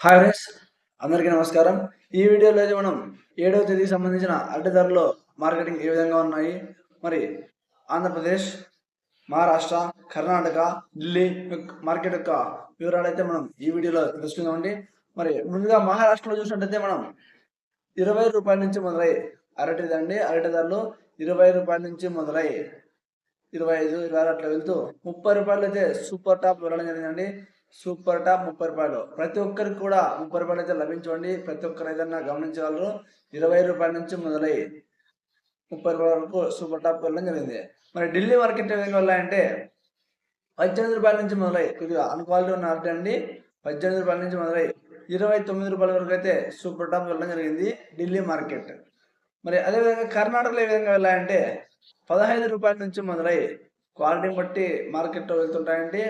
Hi friends అందరికీ నమస్కారం. ఈ వీడియోలో అయితే మనం ఏడవ తేదీకి సంబంధించిన అడ్డ ధరలు మార్కెటింగ్ ఏ విధంగా ఉన్నాయి? మరి ఆంధ్రప్రదేశ్ మహారాష్ట్ర కర్ణాటక ఢిల్లీ యొక్క మార్కెట్ యొక్క వివరాలు అయితే మనం ఈ వీడియోలో తెలుసుకుందామండి మరి ముందుగా మహారాష్ట్రలో చూసినట్టయితే మనం ఇరవై రూపాయల నుంచి మొదలై అరటిదండి అరటి ధరలు ఇరవై రూపాయల నుంచి మొదలై ఇరవై ఐదు ఇరవై ఆరు అట్లా వెళ్తూ ముప్పై రూపాయలు అయితే సూపర్ టాప్ వెళ్ళడం జరిగిందండి సూపర్ టాప్ ముప్పై రూపాయలు. ప్రతి ఒక్కరికి కూడా ముప్పై రూపాయలు అయితే లభించండి ప్రతి ఒక్కరు ఏదైనా గమనించగలరు. ఇరవై రూపాయల నుంచి మొదలై ముప్పై రూపాయల వరకు సూపర్ టాప్ వెళ్ళడం జరిగింది. మరి ఢిల్లీ మార్కెట్ ఏ విధంగా వెళ్ళాయంటే పద్దెనిమిది రూపాయల నుంచి మొదలై కొద్దిగా అన్క్వాలిటీ ఉన్న ఆర్డర్ అండి. పద్దెనిమిది రూపాయల నుంచి మొదలై ఇరవై తొమ్మిది రూపాయల వరకు అయితే సూపర్ టాప్ వెళ్ళడం జరిగింది ఢిల్లీ మార్కెట్. మరి అదేవిధంగా కర్ణాటకలో ఏ విధంగా వెళ్ళాయంటే పదహైదు రూపాయల నుంచి మొదలై క్వాలిటీని బట్టి మార్కెట్లో వెళ్తుంటాయండి.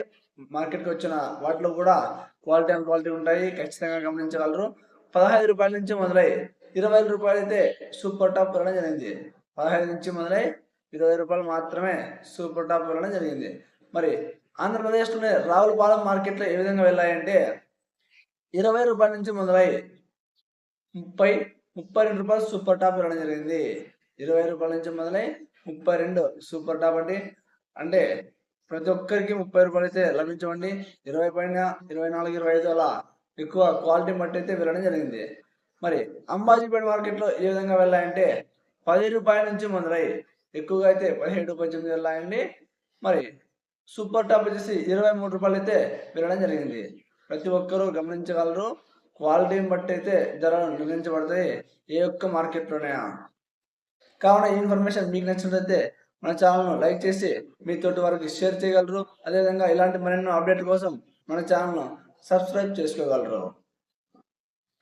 మార్కెట్కి వచ్చిన వాటిలో కూడా క్వాలిటీ అండ్ క్వాలిటీ ఉంటాయి. ఖచ్చితంగా గమనించగలరు. పదహైదు రూపాయల నుంచి మొదలై ఇరవై రూపాయలు అయితే సూపర్ టాప్ వెళ్ళడం జరిగింది. పదహైదు నుంచి మొదలై ఇరవై రూపాయలు మాత్రమే సూపర్ టాప్ వెళ్ళడం జరిగింది. మరి ఆంధ్రప్రదేశ్లోనే రావులపాలెం మార్కెట్లో ఏ విధంగా వెళ్ళాయంటే ఇరవై రూపాయల నుంచి మొదలై ముప్పై ముప్పై రెండు రూపాయలు సూపర్ టాప్ వెళ్ళడం జరిగింది. ఇరవై రూపాయల నుంచి మొదలై ముప్పై రెండు సూపర్ టాప్ అంటే అంటే ప్రతి ఒక్కరికి ముప్పై రూపాయలు అయితే లభించవండి. ఇరవై పైన ఇరవై నాలుగు ఇరవై ఐదు అలా ఎక్కువ క్వాలిటీ బట్టి అయితే వెళ్ళడం జరిగింది. మరి అంబాజీపేట మార్కెట్లో ఏ విధంగా వెళ్ళాయంటే పది రూపాయల నుంచి మొదలై ఎక్కువగా అయితే పదిహేడు పద్దెనిమిది వెళ్ళాయండి. మరి సూపర్ టాప్ వచ్చేసి ఇరవై మూడు రూపాయలు అయితే వెళ్ళడం జరిగింది. ప్రతి ఒక్కరూ గమనించగలరు. క్వాలిటీని బట్టి అయితే ధరలు నిర్ణయించబడతాయి ఏ ఒక్క మార్కెట్లోనే కావున ఈ ఇన్ఫర్మేషన్ మీకు నచ్చినట్లయితే మన ఛానల్ను లైక్ చేసి మీ తోటి వారికి షేర్ చేయగలరు. అదేవిధంగా ఇలాంటి మరెన్నో అప్డేట్ కోసం మన ఛానల్ను సబ్స్క్రైబ్ చేసుకోగలరు.